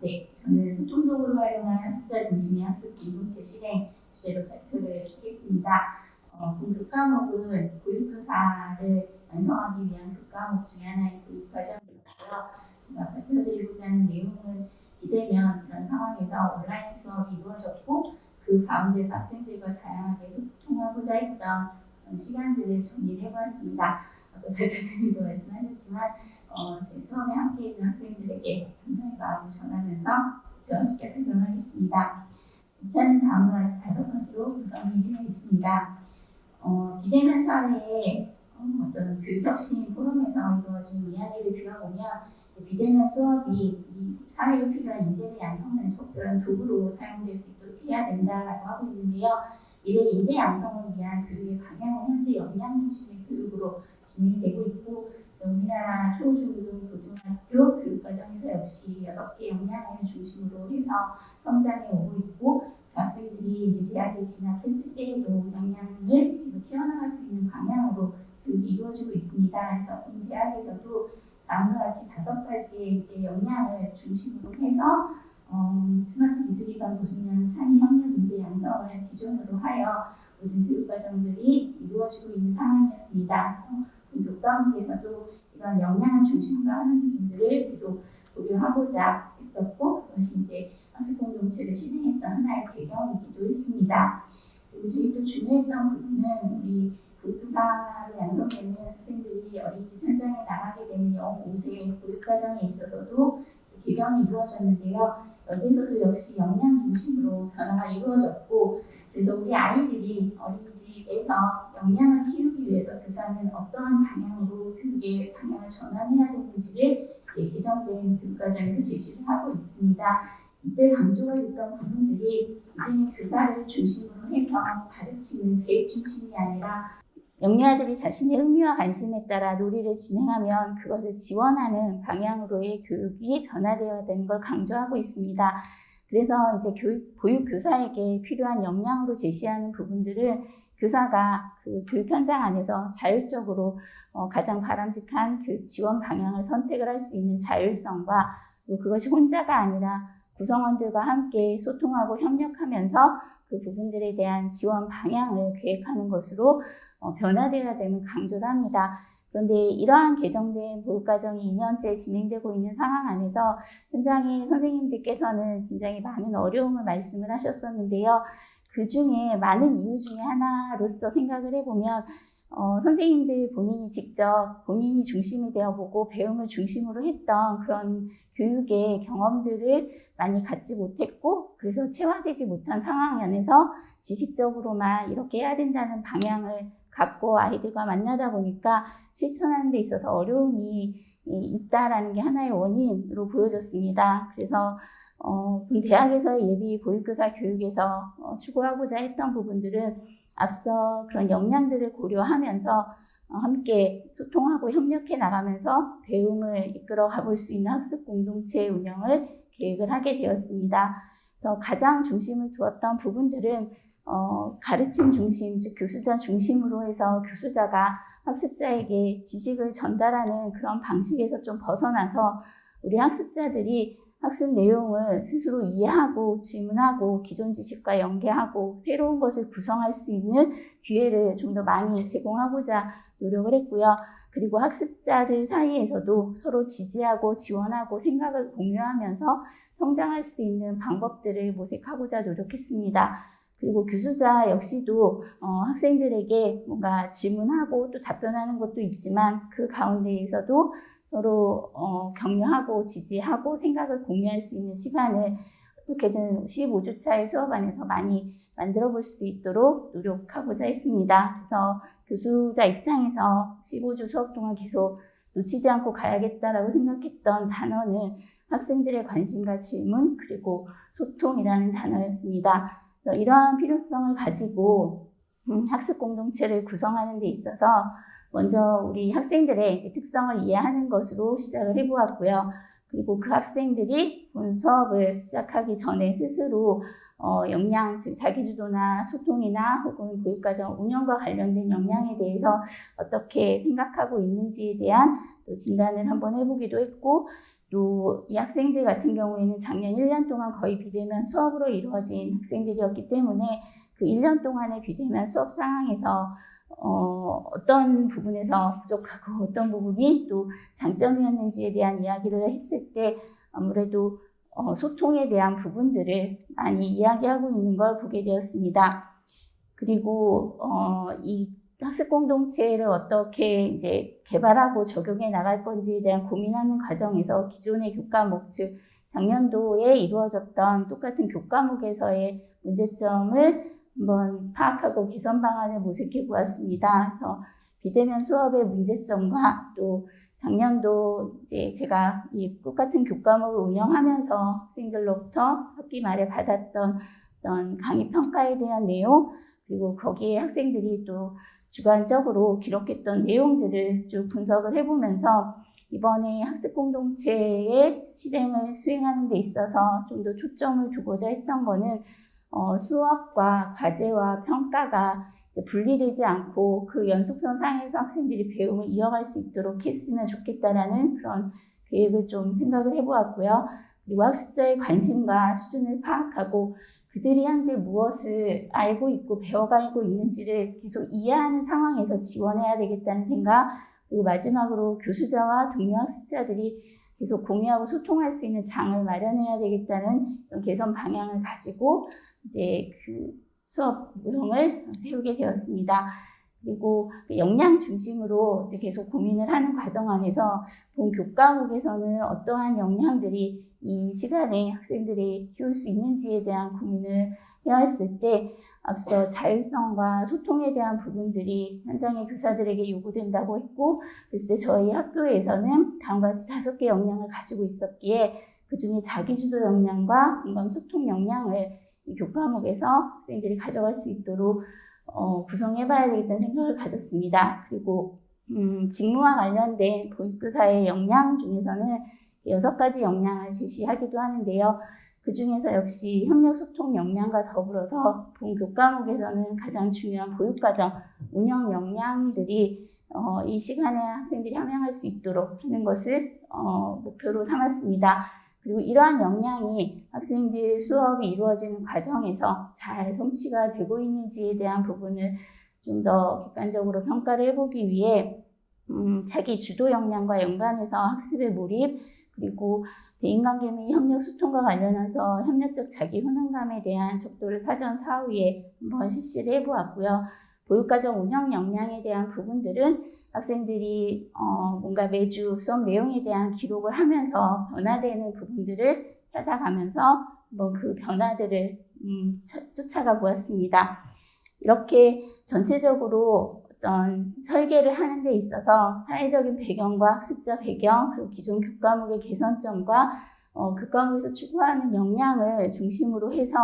네, 저는 소통 도구를 활용한 학습자 중심의 학습 공동체 실행 주제로 발표를 하겠습니다. 어, 본 교과목은 보육교사를 완성하기 위한 교과목 중에 하나인 교육과정이고요. 제가 발표드리고자 하는 내용은 비대면 그런 상황에서 온라인 수업이 이루어졌고 그 가운데서 학생들과 다양하게 소통하고자 했던 시간들을 정리를 해보았습니다. 아까 발표자님도 말씀하셨지만 어, 제 수업에 함께해 준 학생들에게 감사의 마음을 전하면서 표현 시작하도록 하겠습니다. 입자는 다음과 같이 다섯 가지로 구성이 되어 있습니다. 어, 비대면 사회에 어, 어떤 교육혁신 포럼에서 이루어진 이야기를 들어보면 비대면 수업이 이 사회에 필요한 인재를 양성하는 적절한 도구로 사용될 수 있도록 해야 된다라고 하고 있는데요. 미래 인재 양성을 위한 교육의 방향은 현재 역량 중심의 교육으로 진행이 되고 있고 우리나라 초중등 고등학교 교육과정에서 역시 여섯 개 역량을 중심으로 해서 성장해 오고 있고 그 학생들이 이제 대학에 진학했을 때에도 역량을 계속 키워나갈 수 있는 방향으로 교육이 이루어지고 있습니다. 그래서 본 대학에서도 다음과 같이 다섯 가지의 이제 역량을 중심으로 해서 어, 스마트 기술기반 보수년 창의 협력 인재 양성을 기준으로 하여 모든 교육과정들이 이루어지고 있는 상황이었습니다. 그 교과목에서도 이런 역량을 중심으로 하는 부분들을 계속 고려하고자 했었고 그것이 이제 학습 공동체를 실행했던 하나의 배경이기도 했습니다. 그리고 저희 또 중요했던 부분은 우리 교육사로 양성되는 학생들이 어린이집 현장에 나가게 되는 영 5세 교육과정에 있어서도 개정이 이루어졌는데요. 여기서도 역시 역량 중심으로 변화가 이루어졌고 그래서 우리 아이들이 어린이집에서 역량을 키우기 위해서 교사는 어떠한 방향으로 교육의 방향을 전환해야 되는지를 이제 개정된 교육과정에서 제시를 하고 있습니다. 이때 강조가 됐던 부분들이 이제는 교사를 중심으로 해서 가르치는 계획 중심이 아니라 영유아들이 자신의 흥미와 관심에 따라 놀이를 진행하면 그것을 지원하는 방향으로의 교육이 변화되어야 되는 걸 강조하고 있습니다. 그래서 이제 교육, 보육 교사에게 필요한 역량으로 제시하는 부분들은 교사가 그 교육 현장 안에서 자율적으로 어, 가장 바람직한 교육 지원 방향을 선택을 할 수 있는 자율성과 또 그것이 혼자가 아니라 구성원들과 함께 소통하고 협력하면서 그 부분들에 대한 지원 방향을 계획하는 것으로 어, 변화되어야 되는 강조를 합니다. 그런데 이러한 개정된 보육과정이 2년째 진행되고 있는 상황 안에서 현장의 선생님들께서는 굉장히 많은 어려움을 말씀을 하셨었는데요. 그 중에 많은 이유 중에 하나로서 생각을 해보면 어, 선생님들 본인이 직접 본인이 중심이 되어보고 배움을 중심으로 했던 그런 교육의 경험들을 많이 갖지 못했고 그래서 체화되지 못한 상황 안에서 지식적으로만 이렇게 해야 된다는 방향을 갖고 아이들과 만나다 보니까 실천하는 데 있어서 어려움이 있다라는 게 하나의 원인으로 보여졌습니다. 그래서 어, 대학에서의 예비 보육교사 교육에서 어, 추구하고자 했던 부분들은 앞서 그런 역량들을 고려하면서 어, 함께 소통하고 협력해 나가면서 배움을 이끌어 가볼 수 있는 학습 공동체 운영을 계획을 하게 되었습니다. 그래서 가장 중심을 두었던 부분들은 어, 가르침 중심, 즉 교수자 중심으로 해서 교수자가 학습자에게 지식을 전달하는 그런 방식에서 좀 벗어나서 우리 학습자들이 학습 내용을 스스로 이해하고 질문하고 기존 지식과 연계하고 새로운 것을 구성할 수 있는 기회를 좀 더 많이 제공하고자 노력을 했고요. 그리고 학습자들 사이에서도 서로 지지하고 지원하고 생각을 공유하면서 성장할 수 있는 방법들을 모색하고자 노력했습니다. 그리고 교수자 역시도 어, 학생들에게 뭔가 질문하고 또 답변하는 것도 있지만 그 가운데에서도 서로 어, 격려하고 지지하고 생각을 공유할 수 있는 시간을 어떻게든 15주차의 수업 안에서 많이 만들어 볼 수 있도록 노력하고자 했습니다. 그래서 교수자 입장에서 15주 수업 동안 계속 놓치지 않고 가야겠다라고 생각했던 단어는 학생들의 관심과 질문 그리고 소통이라는 단어였습니다. 이러한 필요성을 가지고 음, 학습 공동체를 구성하는 데 있어서 먼저 우리 학생들의 특성을 이해하는 것으로 시작을 해보았고요. 그리고 그 학생들이 본 수업을 시작하기 전에 스스로 어, 역량, 즉 자기주도나 소통이나 혹은 교육과정 운영과 관련된 역량에 대해서 어떻게 생각하고 있는지에 대한 또 진단을 한번 해보기도 했고 또 이 학생들 같은 경우에는 작년 1년 동안 거의 비대면 수업으로 이루어진 학생들이었기 때문에 그 1년 동안의 비대면 수업 상황에서 어, 어떤 부분에서 부족하고 어떤 부분이 또 장점이었는지에 대한 이야기를 했을 때 아무래도 어, 소통에 대한 부분들을 많이 이야기하고 있는 걸 보게 되었습니다. 그리고 어, 이 학습 공동체를 어떻게 이제 개발하고 적용해 나갈 건지에 대한 고민하는 과정에서 기존의 교과목 즉 작년도에 이루어졌던 똑같은 교과목에서의 문제점을 한번 파악하고 개선 방안을 모색해 보았습니다. 그래서 비대면 수업의 문제점과 또 작년도 이제 제가 이 똑같은 교과목을 운영하면서 학생들로부터 학기 말에 받았던 어떤 강의 평가에 대한 내용 그리고 거기에 학생들이 또 주관적으로 기록했던 내용들을 쭉 분석을 해보면서 이번에 학습 공동체의 실행을 수행하는 데 있어서 좀 더 초점을 두고자 했던 거는 어, 수업과 과제와 평가가 이제 분리되지 않고 그 연속선 상에서 학생들이 배움을 이어갈 수 있도록 했으면 좋겠다라는 그런 계획을 좀 생각을 해보았고요. 그리고 학습자의 관심과 수준을 파악하고 그들이 현재 무엇을 알고 있고 배워가고 있는지를 계속 이해하는 상황에서 지원해야 되겠다는 생각, 그리고 마지막으로 교수자와 동료 학습자들이 계속 공유하고 소통할 수 있는 장을 마련해야 되겠다는 개선 방향을 가지고 이제 그 수업 내용을 세우게 되었습니다. 그리고 그 역량 중심으로 이제 계속 고민을 하는 과정 안에서 본 교과목에서는 어떠한 역량들이 이 시간에 학생들이 키울 수 있는지에 대한 고민을 해왔을 때 앞서 자율성과 소통에 대한 부분들이 현장의 교사들에게 요구된다고 했고 그랬을 때 저희 학교에서는 다음과 같이 다섯 개 역량을 가지고 있었기에 그 중에 자기주도 역량과 공감 소통 역량을 이 교과목에서 학생들이 가져갈 수 있도록 어, 구성해봐야 되겠다는 생각을 가졌습니다. 그리고 음, 직무와 관련된 보육교사의 역량 중에서는 여섯 가지 역량을 제시하기도 하는데요. 그 중에서 역시 협력 소통 역량과 더불어서 본 교과목에서는 가장 중요한 보육과정 운영 역량들이 어, 이 시간에 학생들이 함양할 수 있도록 하는 것을 어, 목표로 삼았습니다. 그리고 이러한 역량이 학생들 수업이 이루어지는 과정에서 잘 성취가 되고 있는지에 대한 부분을 좀 더 객관적으로 평가를 해보기 위해 음, 자기 주도 역량과 연관해서 학습에 몰입 그리고 대인관계 및 협력 소통과 관련해서 협력적 자기 훈훈감에 대한 척도를 사전 사후에 한번 실시를 해보았고요. 보육과정 운영 역량에 대한 부분들은 학생들이 어, 뭔가 매주 수업 내용에 대한 기록을 하면서 변화되는 부분들을 찾아가면서 뭐 그 변화들을 음, 쫓아가 보았습니다. 이렇게 전체적으로 어떤 설계를 하는 데 있어서 사회적인 배경과 학습자 배경 그리고 기존 교과목의 개선점과 어, 교과목에서 추구하는 역량을 중심으로 해서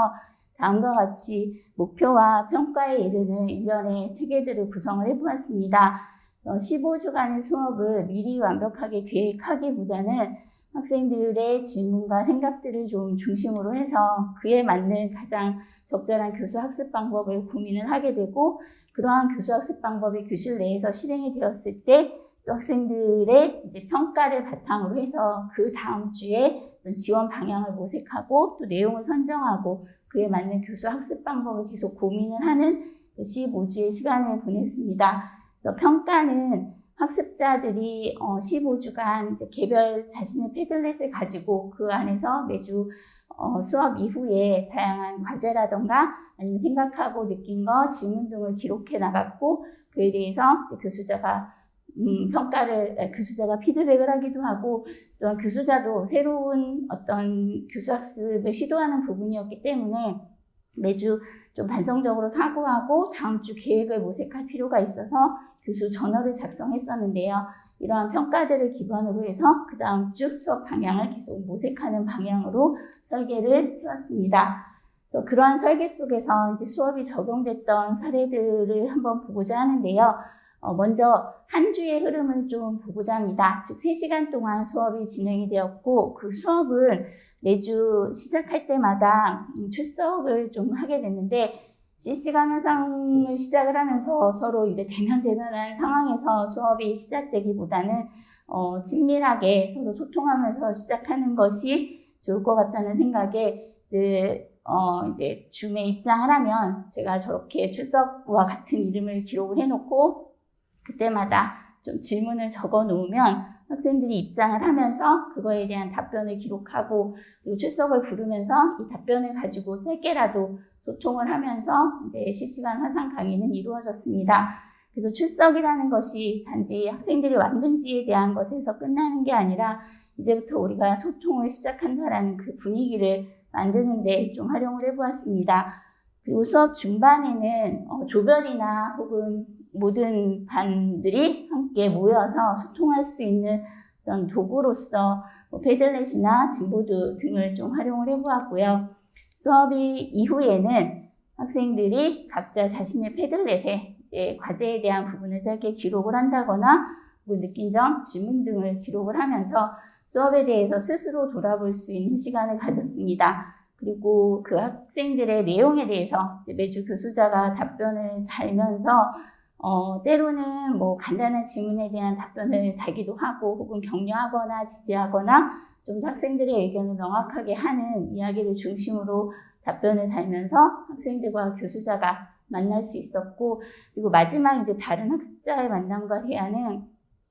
다음과 같이 목표와 평가에 이르는 일련의 체계들을 구성을 해보았습니다. 15주간의 수업을 미리 완벽하게 계획하기보다는 학생들의 질문과 생각들을 좀 중심으로 해서 그에 맞는 가장 적절한 교수 학습 방법을 고민을 하게 되고 그러한 교수 학습 방법이 교실 내에서 실행이 되었을 때 또 학생들의 이제 평가를 바탕으로 해서 그 다음 주에 지원 방향을 모색하고 또 내용을 선정하고 그에 맞는 교수 학습 방법을 계속 고민을 하는 15주의 시간을 보냈습니다. 그래서 평가는 학습자들이 15주간 이제 개별 자신의 패들렛을 가지고 그 안에서 매주 어, 수업 이후에 다양한 과제라던가 아니면 생각하고 느낀 거, 질문 등을 기록해 나갔고 그에 대해서 교수자가 음, 평가를 교수자가 피드백을 하기도 하고 또한 교수자도 새로운 어떤 교수 학습을 시도하는 부분이었기 때문에 매주 좀 반성적으로 사고하고 다음 주 계획을 모색할 필요가 있어서 교수 전어를 작성했었는데요. 이러한 평가들을 기반으로 해서 그 다음 주 수업 방향을 계속 모색하는 방향으로 설계를 세웠습니다. 그래서 그러한 설계 속에서 이제 수업이 적용됐던 사례들을 한번 보고자 하는데요. 어, 먼저 한 주의 흐름을 좀 보고자 합니다. 즉 3시간 동안 수업이 진행이 되었고 그 수업은 매주 시작할 때마다 출석을 좀 하게 됐는데 실시간 현상을 시작을 하면서 서로 이제 대면 대면한 상황에서 수업이 시작되기보다는 어, 친밀하게 서로 소통하면서 시작하는 것이 좋을 것 같다는 생각에 늘 어, 이제 줌에 입장을 하면 제가 저렇게 출석과 같은 이름을 기록을 해놓고 그때마다 좀 질문을 적어 놓으면 학생들이 입장을 하면서 그거에 대한 답변을 기록하고 그리고 출석을 부르면서 이 답변을 가지고 짧게라도 소통을 하면서 이제 실시간 화상 강의는 이루어졌습니다. 그래서 출석이라는 것이 단지 학생들이 왔는지에 대한 것에서 끝나는 게 아니라 이제부터 우리가 소통을 시작한다라는 그 분위기를 만드는데 좀 활용을 해보았습니다. 그리고 수업 중반에는 어, 조별이나 혹은 모든 반들이 함께 모여서 소통할 수 있는 어떤 도구로서 뭐 패들렛이나 징보드 등을 좀 활용을 해보았고요. 수업이 이후에는 학생들이 각자 자신의 패들렛에 이제 과제에 대한 부분을 짧게 기록을 한다거나 뭐 느낀 점, 질문 등을 기록을 하면서 수업에 대해서 스스로 돌아볼 수 있는 시간을 가졌습니다. 그리고 그 학생들의 내용에 대해서 이제 매주 교수자가 답변을 달면서 어, 때로는 뭐 간단한 질문에 대한 답변을 달기도 하고 혹은 격려하거나 지지하거나 좀 더 학생들의 의견을 명확하게 하는 이야기를 중심으로 답변을 달면서 학생들과 교수자가 만날 수 있었고 그리고 마지막 이제 다른 학습자의 만남과 대화는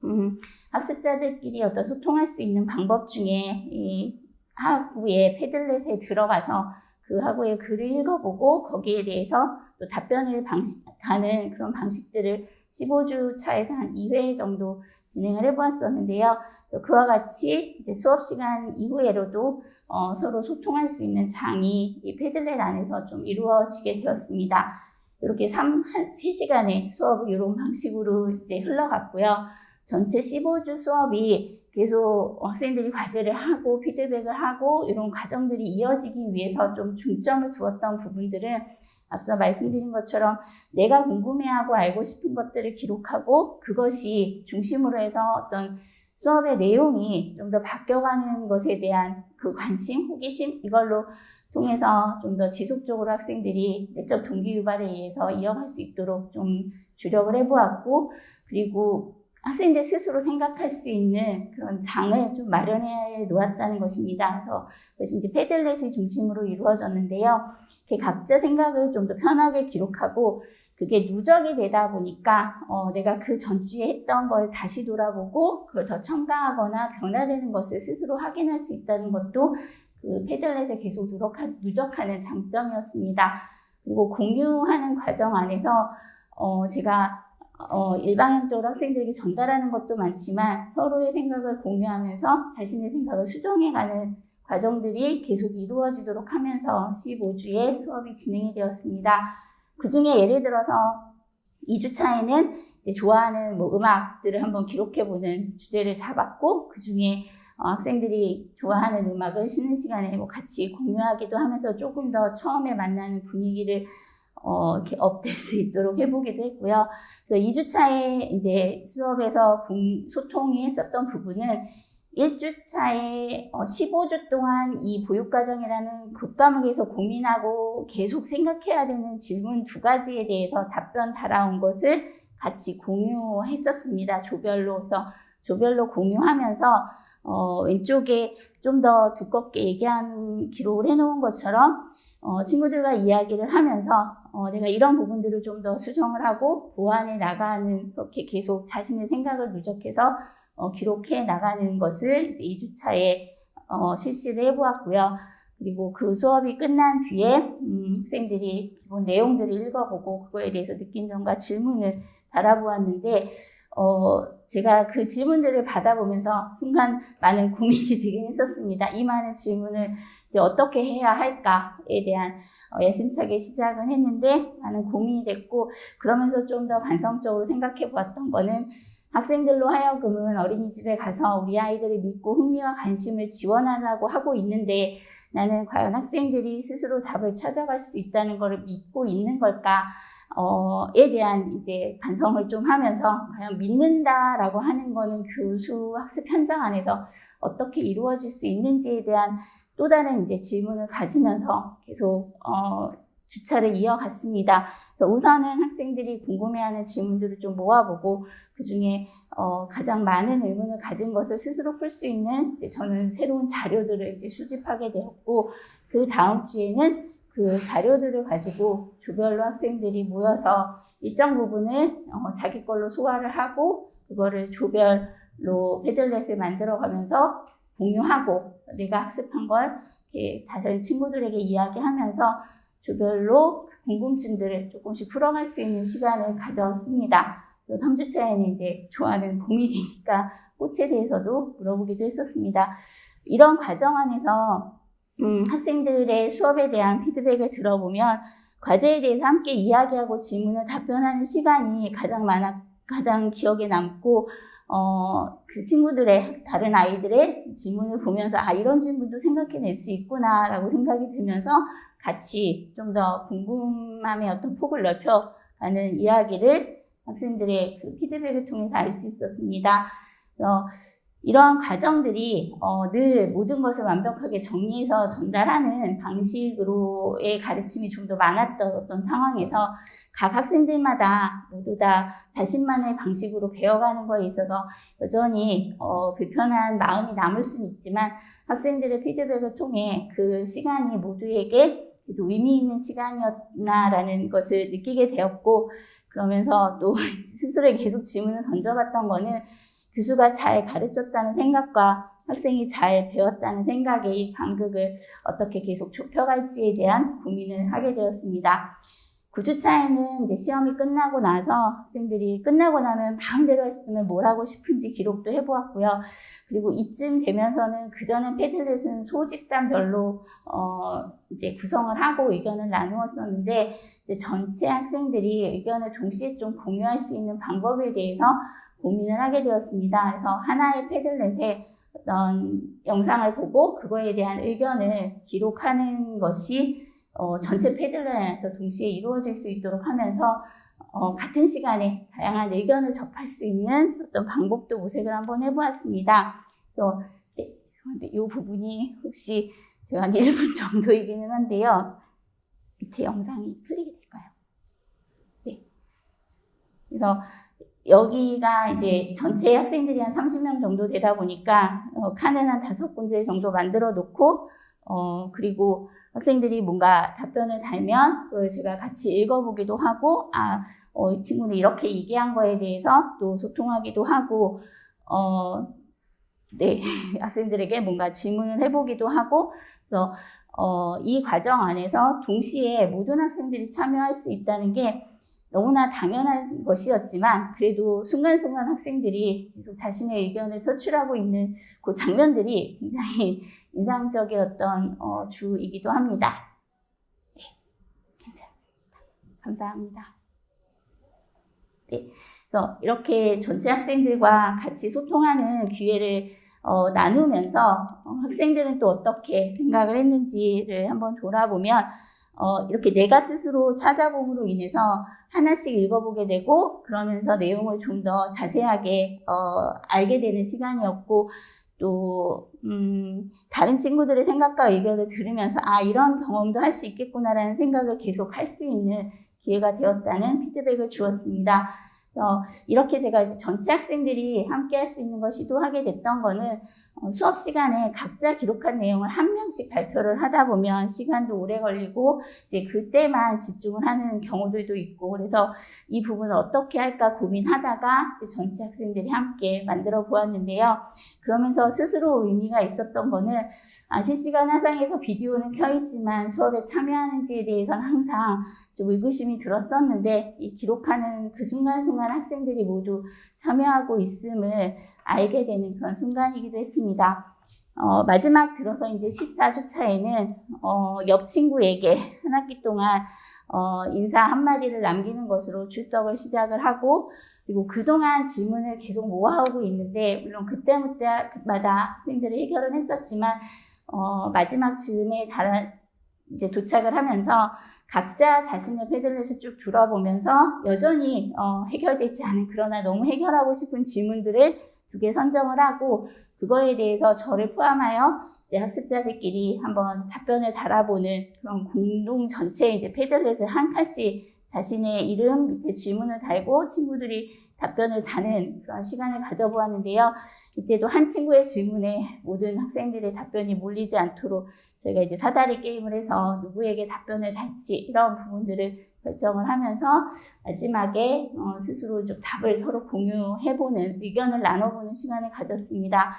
음, 학습자들끼리 어떤 소통할 수 있는 방법 중에 이 학부의 패들렛에 들어가서 그 학부의 글을 읽어보고 거기에 대해서 또 답변을 방식, 하는 그런 방식들을 15주 차에서 한 2회 정도 진행을 해보았었는데요. 또 그와 같이 이제 수업 시간 이후에로도 어, 서로 소통할 수 있는 장이 이 패들렛 안에서 좀 이루어지게 되었습니다. 이렇게 3, 한 3시간의 수업이 이런 방식으로 이제 흘러갔고요. 전체 15주 수업이 계속 학생들이 과제를 하고 피드백을 하고 이런 과정들이 이어지기 위해서 좀 중점을 두었던 부분들은 앞서 말씀드린 것처럼 내가 궁금해하고 알고 싶은 것들을 기록하고 그것이 중심으로 해서 어떤 수업의 내용이 좀 더 바뀌어가는 것에 대한 그 관심, 호기심 이걸로 통해서 좀 더 지속적으로 학생들이 내적 동기 유발에 의해서 이어갈 수 있도록 좀 주력을 해보았고 그리고 학생들 스스로 생각할 수 있는 그런 장을 좀 마련해 놓았다는 것입니다. 그래서 그것이 이제 패들렛이 중심으로 이루어졌는데요. 각자 생각을 좀 더 편하게 기록하고 그게 누적이 되다 보니까 어, 내가 그 전주에 했던 걸 다시 돌아보고 그걸 더 첨가하거나 변화되는 것을 스스로 확인할 수 있다는 것도 그 패들렛에 계속 누적하, 누적하는 장점이었습니다. 그리고 공유하는 과정 안에서 어, 제가 어, 일방향적으로 학생들에게 전달하는 것도 많지만 서로의 생각을 공유하면서 자신의 생각을 수정해가는 과정들이 계속 이루어지도록 하면서 15주의 수업이 진행이 되었습니다. 그 중에 예를 들어서 2주차에는 이제 좋아하는 뭐 음악들을 한번 기록해보는 주제를 잡았고 그 중에 어, 학생들이 좋아하는 음악을 쉬는 시간에 뭐 같이 공유하기도 하면서 조금 더 처음에 만나는 분위기를 어, 이렇게 업될 수 있도록 해보기도 했고요. 그래서 2주차에 이제 수업에서 공, 소통이 했었던 부분은 1주차에 어, 15주 동안 이 보육과정이라는 교과목에서 고민하고 계속 생각해야 되는 질문 두 가지에 대해서 답변 달아온 것을 같이 공유했었습니다. 조별로. 그래서 조별로 공유하면서 어, 왼쪽에 좀 더 두껍게 얘기한 기록을 해놓은 것처럼 어, 친구들과 이야기를 하면서 어, 내가 이런 부분들을 좀 더 수정을 하고 보완해 나가는 그렇게 계속 자신의 생각을 누적해서 어, 기록해 나가는 것을 이제 2주차에 어, 실시를 해보았고요. 그리고 그 수업이 끝난 뒤에 음, 학생들이 기본 내용들을 읽어보고 그거에 대해서 느낀 점과 질문을 달아보았는데 어, 제가 그 질문들을 받아보면서 순간 많은 고민이 되긴 했었습니다. 이 많은 질문을 이제 어떻게 해야 할까에 대한 어, 야심차게 시작은 했는데 많은 고민이 됐고 그러면서 좀 더 반성적으로 생각해 보았던 거는 학생들로 하여금은 어린이집에 가서 우리 아이들을 믿고 흥미와 관심을 지원하라고 하고 있는데 나는 과연 학생들이 스스로 답을 찾아갈 수 있다는 것을 믿고 있는 걸까? 어,에 대한 이제 반성을 좀 하면서 과연 믿는다라고 하는 거는 교수 학습 현장 안에서 어떻게 이루어질 수 있는지에 대한 또 다른 이제 질문을 가지면서 계속 어, 주차를 이어갔습니다. 그래서 우선은 학생들이 궁금해하는 질문들을 좀 모아보고 그 중에 어, 가장 많은 의문을 가진 것을 스스로 풀 수 있는 이제 저는 새로운 자료들을 이제 수집하게 되었고 그 다음 주에는 그 자료들을 가지고 조별로 학생들이 모여서 일정 부분을 어, 자기 걸로 소화를 하고 그거를 조별로 패들렛을 만들어가면서 공유하고 내가 학습한 걸 이렇게 다른 친구들에게 이야기하면서 조별로 그 궁금증들을 조금씩 풀어갈 수 있는 시간을 가졌습니다. 3주 차에는 이제 좋아하는 봄이 되니까 꽃에 대해서도 물어보기도 했었습니다. 이런 과정 안에서 음, 학생들의 수업에 대한 피드백을 들어보면 과제에 대해서 함께 이야기하고 질문을 답변하는 시간이 가장 많아 가장 기억에 남고 어, 그 친구들의 다른 아이들의 질문을 보면서 아 이런 질문도 생각해낼 수 있구나라고 생각이 들면서 같이 좀 더 궁금함의 어떤 폭을 넓혀가는 이야기를 학생들의 그 피드백을 통해서 알 수 있었습니다. 그래서 이러한 과정들이 어, 늘 모든 것을 완벽하게 정리해서 전달하는 방식으로의 가르침이 좀 더 많았던 어떤 상황에서 각 학생들마다 모두 다 자신만의 방식으로 배워가는 거에 있어서 여전히 어, 불편한 마음이 남을 수는 있지만 학생들의 피드백을 통해 그 시간이 모두에게 의미 있는 시간이었나라는 것을 느끼게 되었고 그러면서 또 스스로에 계속 질문을 던져봤던 거는 교수가 잘 가르쳤다는 생각과 학생이 잘 배웠다는 생각에 이 간극을 어떻게 계속 좁혀갈지에 대한 고민을 하게 되었습니다. 9주차에는 이제 시험이 끝나고 나서 학생들이 끝나고 나면 마음대로 했으면 뭘 하고 싶은지 기록도 해보았고요. 그리고 이쯤 되면서는 그전엔 패들렛은 소집단별로 어 이제 구성을 하고 의견을 나누었었는데 이제 전체 학생들이 의견을 동시에 좀 공유할 수 있는 방법에 대해서 고민을 하게 되었습니다. 그래서 하나의 패들렛에 어떤 영상을 보고 그거에 대한 의견을 기록하는 것이 어, 전체 패들렛에서 동시에 이루어질 수 있도록 하면서 어, 같은 시간에 다양한 의견을 접할 수 있는 어떤 방법도 모색을 한번 해보았습니다. 그래서 네, 죄송한데 이 부분이 혹시 제가 한 1분 정도이기는 한데요. 밑에 영상이 풀리게 될까요? 네. 그래서 여기가 이제 전체 학생들이 한 30명 정도 되다 보니까 어, 칸을 한 다섯 군데 정도 만들어 놓고 어, 그리고 학생들이 뭔가 답변을 달면 그걸 제가 같이 읽어보기도 하고 아, 어, 이 친구는 이렇게 얘기한 거에 대해서 또 소통하기도 하고 어, 네, 학생들에게 뭔가 질문을 해보기도 하고 그래서 어, 이 과정 안에서 동시에 모든 학생들이 참여할 수 있다는 게 너무나 당연한 것이었지만 그래도 순간순간 학생들이 계속 자신의 의견을 표출하고 있는 그 장면들이 굉장히 인상적이었던 어, 주이기도 합니다. 네, 괜찮습니다. 감사합니다. 네, 그래서 이렇게 전체 학생들과 같이 소통하는 기회를 어, 나누면서 어, 학생들은 또 어떻게 생각을 했는지를 한번 돌아보면 어, 이렇게 내가 스스로 찾아봄으로 인해서 하나씩 읽어보게 되고 그러면서 내용을 좀 더 자세하게 어, 알게 되는 시간이었고 또 음, 다른 친구들의 생각과 의견을 들으면서 아 이런 경험도 할 수 있겠구나라는 생각을 계속 할 수 있는 기회가 되었다는 피드백을 주었습니다. 어, 이렇게 제가 전체 학생들이 함께 할 수 있는 걸 시도하게 됐던 거는 어, 수업 시간에 각자 기록한 내용을 한 명씩 발표를 하다 보면 시간도 오래 걸리고 이제 그때만 집중을 하는 경우들도 있고 그래서 이 부분을 어떻게 할까 고민하다가 전체 학생들이 함께 만들어 보았는데요. 그러면서 스스로 의미가 있었던 거는 아, 실시간 화상에서 비디오는 켜 있지만 수업에 참여하는지에 대해서는 항상 좀 의구심이 들었었는데 이 기록하는 그 순간순간 학생들이 모두 참여하고 있음을 알게 되는 그런 순간이기도 했습니다. 어, 마지막 들어서 이제 14주 차에는 어, 옆 친구에게 한 학기 동안 어, 인사 한마디를 남기는 것으로 출석을 시작을 하고 그리고 그동안 질문을 계속 모아오고 있는데 물론 그때마다 학생들이 해결은 했었지만 어, 마지막 즈음에 다른 이제 도착을 하면서 각자 자신의 패들렛을 쭉 들어보면서 여전히 어, 해결되지 않은 그러나 너무 해결하고 싶은 질문들을 두 개 선정을 하고 그거에 대해서 저를 포함하여 이제 학습자들끼리 한번 답변을 달아보는 그런 공동 전체 이제 패들렛을 한 칸씩 자신의 이름 밑에 질문을 달고 친구들이 답변을 다는 그런 시간을 가져보았는데요. 이때도 한 친구의 질문에 모든 학생들의 답변이 몰리지 않도록 저희가 이제 사다리 게임을 해서 누구에게 답변을 달지 이런 부분들을 결정을 하면서 마지막에 어, 스스로 좀 답을 서로 공유해보는 의견을 나눠보는 시간을 가졌습니다.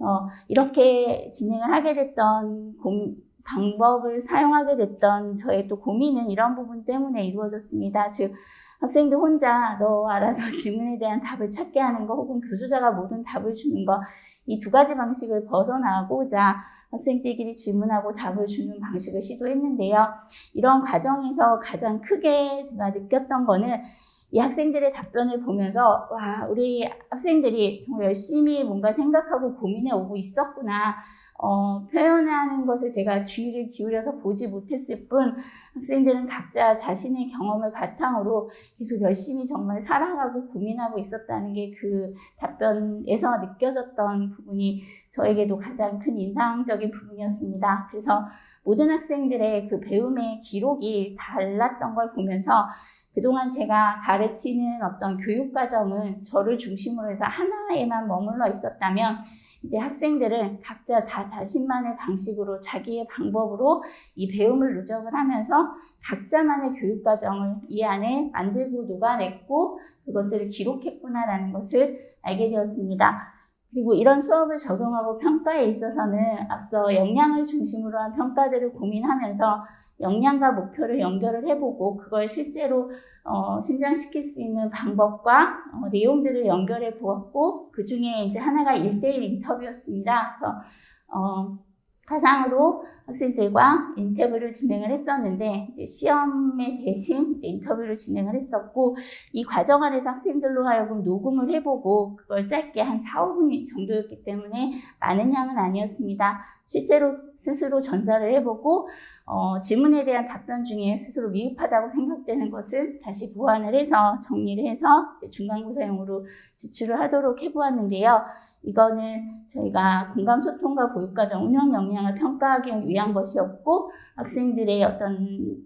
어, 이렇게 진행을 하게 됐던 고, 방법을 사용하게 됐던 저의 또 고민은 이런 부분 때문에 이루어졌습니다. 즉 학생들 혼자 너 알아서 질문에 대한 답을 찾게 하는 거 혹은 교수자가 모든 답을 주는 거 이 두 가지 방식을 벗어나고자 학생들끼리 질문하고 답을 주는 방식을 시도했는데요. 이런 과정에서 가장 크게 제가 느꼈던 거는 이 학생들의 답변을 보면서 와 우리 학생들이 정말 열심히 뭔가 생각하고 고민해 오고 있었구나. 어, 표현하는 것을 제가 주의를 기울여서 보지 못했을 뿐 학생들은 각자 자신의 경험을 바탕으로 계속 열심히 정말 살아가고 고민하고 있었다는 게 그 답변에서 느껴졌던 부분이 저에게도 가장 큰 인상적인 부분이었습니다. 그래서 모든 학생들의 그 배움의 기록이 달랐던 걸 보면서 그동안 제가 가르치는 어떤 교육 과정은 저를 중심으로 해서 하나에만 머물러 있었다면 이제 학생들은 각자 다 자신만의 방식으로 자기의 방법으로 이 배움을 누적을 하면서 각자만의 교육 과정을 이 안에 만들고 녹아냈고 그것들을 기록했구나라는 것을 알게 되었습니다. 그리고 이런 수업을 적용하고 평가에 있어서는 앞서 역량을 중심으로 한 평가들을 고민하면서 역량과 목표를 연결을 해보고 그걸 실제로 어, 신장시킬 수 있는 방법과 어, 내용들을 연결해 보았고 그 중에 이제 하나가 1대1 인터뷰였습니다. 그래서 어, 화상으로 학생들과 인터뷰를 진행을 했었는데 이제 시험에 대신 이제 인터뷰를 진행을 했었고 이 과정 안에서 학생들로 하여금 녹음을 해보고 그걸 짧게 한 4, 5분 정도였기 때문에 많은 양은 아니었습니다. 실제로 스스로 전사를 해보고 어, 질문에 대한 답변 중에 스스로 미흡하다고 생각되는 것을 다시 보완을 해서 정리를 해서 중간고사용으로 제출을 하도록 해보았는데요. 이거는 저희가 공감 소통과 교육과정 운영 역량을 평가하기 위한 것이었고 학생들의 어떤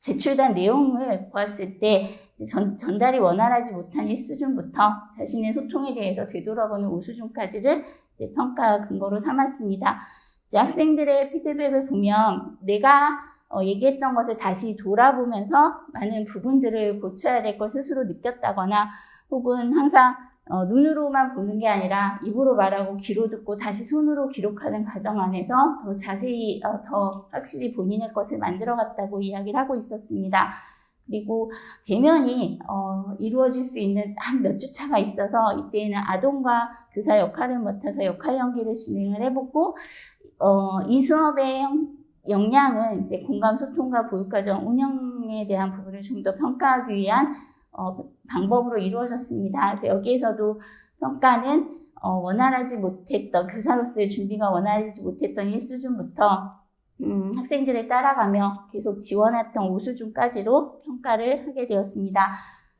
제출된 내용을 보았을 때 전, 전달이 원활하지 못한 1수준부터 자신의 소통에 대해서 되돌아보는 5수준까지를 평가 근거로 삼았습니다. 학생들의 피드백을 보면 내가 어, 얘기했던 것을 다시 돌아보면서 많은 부분들을 고쳐야 될 걸 스스로 느꼈다거나 혹은 항상 어, 눈으로만 보는 게 아니라 입으로 말하고 귀로 듣고 다시 손으로 기록하는 과정 안에서 더 자세히 어, 더 확실히 본인의 것을 만들어 갔다고 이야기를 하고 있었습니다. 그리고 대면이 어, 이루어질 수 있는 한 몇 주 차가 있어서 이때는 아동과 교사 역할을 맡아서 역할 연기를 진행을 해보고 어, 이 수업의 역량은 이제 공감 소통과 보육과정 운영에 대한 부분을 좀 더 평가하기 위한 어, 방법으로 이루어졌습니다. 그래서 여기에서도 평가는 어, 원활하지 못했던 교사로서의 준비가 원활하지 못했던 1수준부터 음, 학생들을 따라가며 계속 지원했던 5수준까지로 평가를 하게 되었습니다.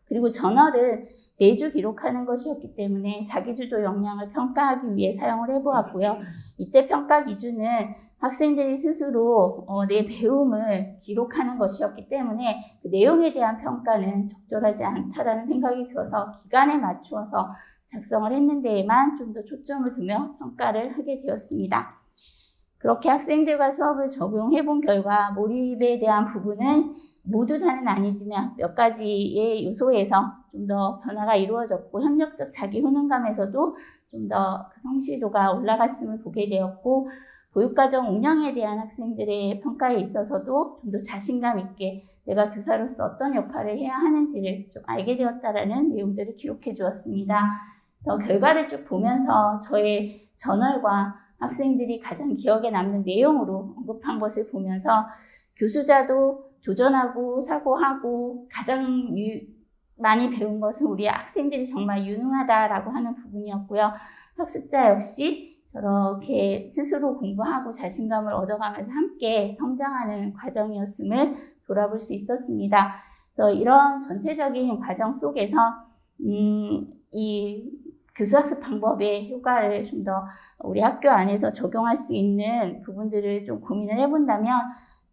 그리고 저널을 매주 기록하는 것이었기 때문에 자기주도 역량을 평가하기 위해 사용을 해보았고요. 이때 평가 기준은 학생들이 스스로 어, 내 배움을 기록하는 것이었기 때문에 그 내용에 대한 평가는 적절하지 않다라는 생각이 들어서 기간에 맞추어서 작성을 했는 데에만 좀 더 초점을 두며 평가를 하게 되었습니다. 그렇게 학생들과 수업을 적용해 본 결과 몰입에 대한 부분은 모두 다는 아니지만 몇 가지의 요소에서 좀 더 변화가 이루어졌고 협력적 자기 효능감에서도 좀 더 성취도가 올라갔음을 보게 되었고 보육과정 운영에 대한 학생들의 평가에 있어서도 좀 더 자신감 있게 내가 교사로서 어떤 역할을 해야 하는지를 좀 알게 되었다라는 내용들을 기록해 주었습니다. 더 결과를 쭉 보면서 저의 저널과 학생들이 가장 기억에 남는 내용으로 언급한 것을 보면서 교수자도 도전하고 사고하고 가장 유, 많이 배운 것은 우리 학생들이 정말 유능하다라고 하는 부분이었고요. 학습자 역시 저렇게 스스로 공부하고 자신감을 얻어가면서 함께 성장하는 과정이었음을 돌아볼 수 있었습니다. 그래서 이런 전체적인 과정 속에서 음, 이 교수학습 방법의 효과를 좀 더 우리 학교 안에서 적용할 수 있는 부분들을 좀 고민을 해본다면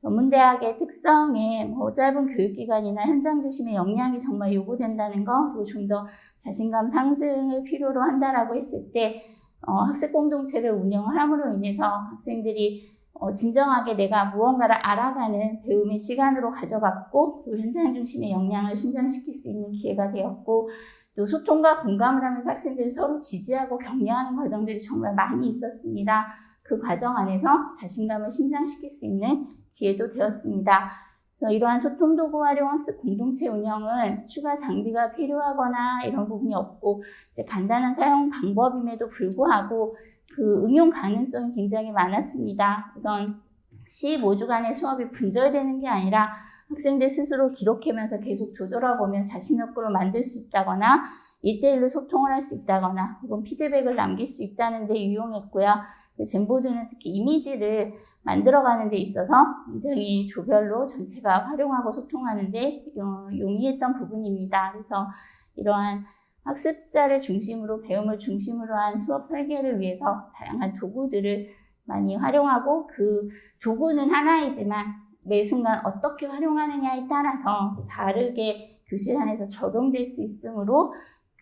전문대학의 특성에 뭐 짧은 교육기간이나 현장 중심의 역량이 정말 요구된다는 거, 그리고 좀 더 자신감 상승을 필요로 한다라고 했을 때 어, 학습 공동체를 운영을 함으로 인해서 학생들이 어, 진정하게 내가 무언가를 알아가는 배움의 시간으로 가져갔고 또 현장 중심의 역량을 신장시킬 수 있는 기회가 되었고 또 소통과 공감을 하면서 학생들이 서로 지지하고 격려하는 과정들이 정말 많이 있었습니다. 그 과정 안에서 자신감을 신장시킬 수 있는 기회도 되었습니다. 그래서 이러한 소통 도구 활용 학습 공동체 운영은 추가 장비가 필요하거나 이런 부분이 없고 간단한 사용 방법임에도 불구하고 그 응용 가능성이 굉장히 많았습니다. 우선 15주간의 수업이 분절되는 게 아니라 학생들 스스로 기록하면서 계속 되돌아보며 자신의 거로 만들 수 있다거나 1대1로 소통을 할 수 있다거나 혹은 피드백을 남길 수 있다는 데 유용했고요. 그 젠보드는 특히 이미지를 만들어가는 데 있어서 굉장히 조별로 전체가 활용하고 소통하는 데 어, 용이했던 부분입니다. 그래서 이러한 학습자를 중심으로 배움을 중심으로 한 수업 설계를 위해서 다양한 도구들을 많이 활용하고 그 도구는 하나이지만 매 순간 어떻게 활용하느냐에 따라서 다르게 교실 안에서 적용될 수 있으므로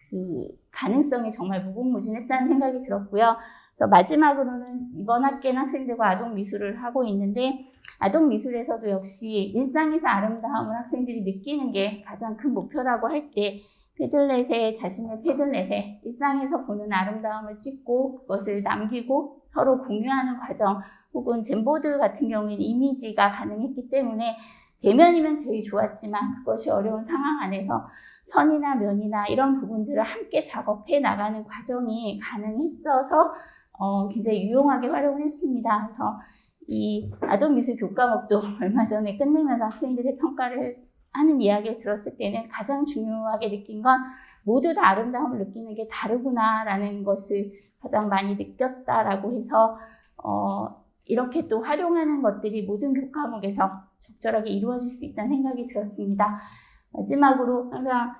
그 가능성이 정말 무궁무진했다는 생각이 들었고요. 그래서 마지막으로는 이번 학기엔 학생들과 아동 미술을 하고 있는데 아동 미술에서도 역시 일상에서 아름다움을 학생들이 느끼는 게 가장 큰 목표라고 할 때 패들렛에 자신의 패들렛에 일상에서 보는 아름다움을 찍고 그것을 남기고 서로 공유하는 과정 혹은 젠보드 같은 경우에는 이미지가 가능했기 때문에 대면이면 제일 좋았지만 그것이 어려운 상황 안에서 선이나 면이나 이런 부분들을 함께 작업해 나가는 과정이 가능했어서 어, 굉장히 유용하게 활용을 했습니다. 그래서 이 아동 미술 교과목도 얼마 전에 끝내면서 학생들의 평가를 하는 이야기를 들었을 때는 가장 중요하게 느낀 건 모두 다 아름다움을 느끼는 게 다르구나라는 것을 가장 많이 느꼈다라고 해서 어, 이렇게 또 활용하는 것들이 모든 교과목에서 적절하게 이루어질 수 있다는 생각이 들었습니다. 마지막으로 항상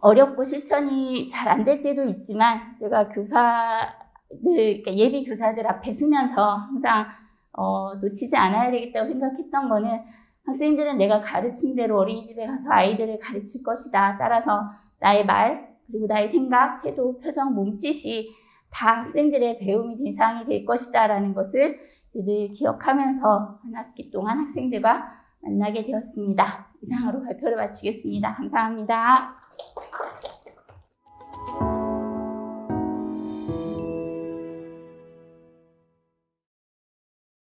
어렵고 실천이 잘 안 될 때도 있지만 제가 교사들, 그러니까 예비 교사들 앞에 서면서 항상 어, 놓치지 않아야 되겠다고 생각했던 거는 학생들은 내가 가르친 대로 어린이집에 가서 아이들을 가르칠 것이다. 따라서 나의 말, 그리고 나의 생각, 태도, 표정, 몸짓이 다 학생들의 배움이 대상이 될 것이다. 라는 것을 늘 기억하면서 한 학기 동안 학생들과 만나게 되었습니다. 이상으로 발표를 마치겠습니다. 감사합니다.